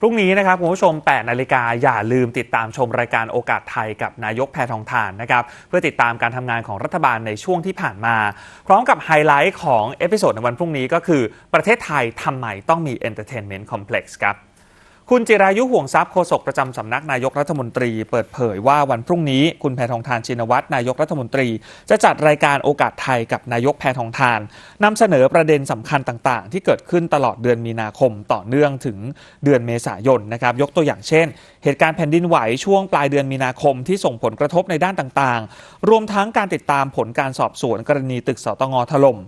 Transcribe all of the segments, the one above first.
พรุ่งนี้นะครับคุณผู้ชม 8 นาฬิกาอย่าลืมติดตามชมรายการโอกาสไทยกับนายกแพทองทานนะครับ เพื่อติดตามการทำงานของรัฐบาลในช่วงที่ผ่านมา พร้อมกับไฮไลท์ของเอพิโซดในวันพรุ่งนี้ก็คือประเทศไทยทำไมต้องมี Entertainment Complex ครับ คุณจิรายุห่วงทรัพย์โฆษกประจำสำนักนายกรัฐมนตรี เปิดเผยว่าวันพรุ่งนี้คุณแพทองทานชินวัตรนายกรัฐมนตรี จะจัดรายการโอกาสไทยกับนายกแพทองทานนำเสนอประเด็นสำคัญต่างๆ ที่เกิดขึ้นตลอดเดือนมีนาคมต่อเนื่องถึงเดือนเมษายนนะครับยกตัวอย่างเช่น เหตุการณ์แผ่นดินไหวช่วงปลายเดือนมีนาคมที่ส่งผลกระทบในด้านต่างๆ รวมทั้งการติดตามผลการสอบสวนกรณีตึกสตงถล่ม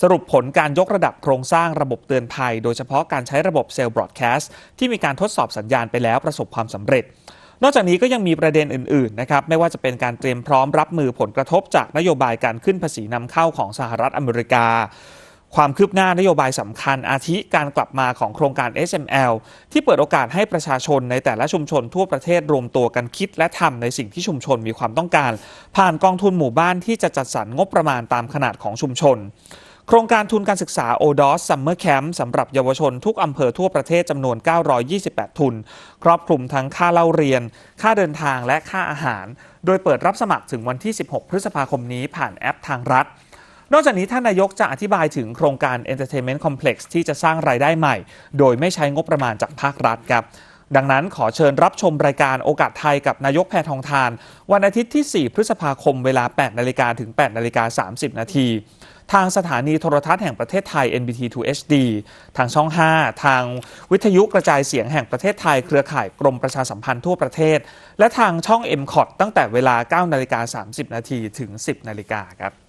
สรุปผลการยกระดับโครงสร้างระบบเตือนภัย โดยเฉพาะการใช้ระบบเซลล์บรอดแคสต์ที่มีการทดสอบสัญญาณไปแล้วประสบความสำเร็จ นอกจากนี้ก็ยังมีประเด็นอื่นๆนะครับไม่ว่าจะเป็นการเตรียมพร้อมรับมือผลกระทบจากนโยบายการขึ้นภาษีนำเข้าของสหรัฐอเมริกา ความคืบหน้านโยบายสำคัญอาทิการกลับมาของโครงการ SML ที่เปิดโอกาสให้ประชาชนในแต่ละชุมชนทั่วประเทศรวมตัวกันคิดและทำในสิ่งที่ชุมชนมีความต้องการ ผ่านกองทุนหมู่บ้านที่จะจัดสรรงบประมาณตามขนาดของชุมชน โครงการทุนการศึกษา ODOS Summer Camp สำหรับเยาวชนทุกอำเภอทั่วประเทศจำนวน 928 ทุน ครอบคลุมทั้งค่าเล่าเรียน ค่าเดินทางและค่าอาหาร โดยเปิดรับสมัครถึงวันที่ 16 พฤษภาคมนี้ผ่านแอปทางรัฐ นอกจากนี้ท่านนายกจะอธิบายถึงโครงการ Entertainment Complex ที่จะสร้างรายได้ใหม่ โดยไม่ใช้งบประมาณจากภาครัฐครับ ดังนั้นขอเชิญรับชมรายการโอกาสไทยกับนายกแพทองทาน วันอาทิตย์ที่ 4 พฤษภาคมเวลา 8 นาฬิกาถึง 8 นาฬิกา 30 นาที ทางสถานีโทรทัศน์แห่งประเทศไทย NBT 2 HD ทางช่อง 5 ทางวิทยุกระจายเสียงแห่งประเทศไทย เครือข่ายกรมประชาสัมพันธ์ทั่วประเทศ และทางช่อง m c o t ตั้งแต่เวลา 9 นาฬิกา 30 นาทีถึง 10 นาฬิกาครับ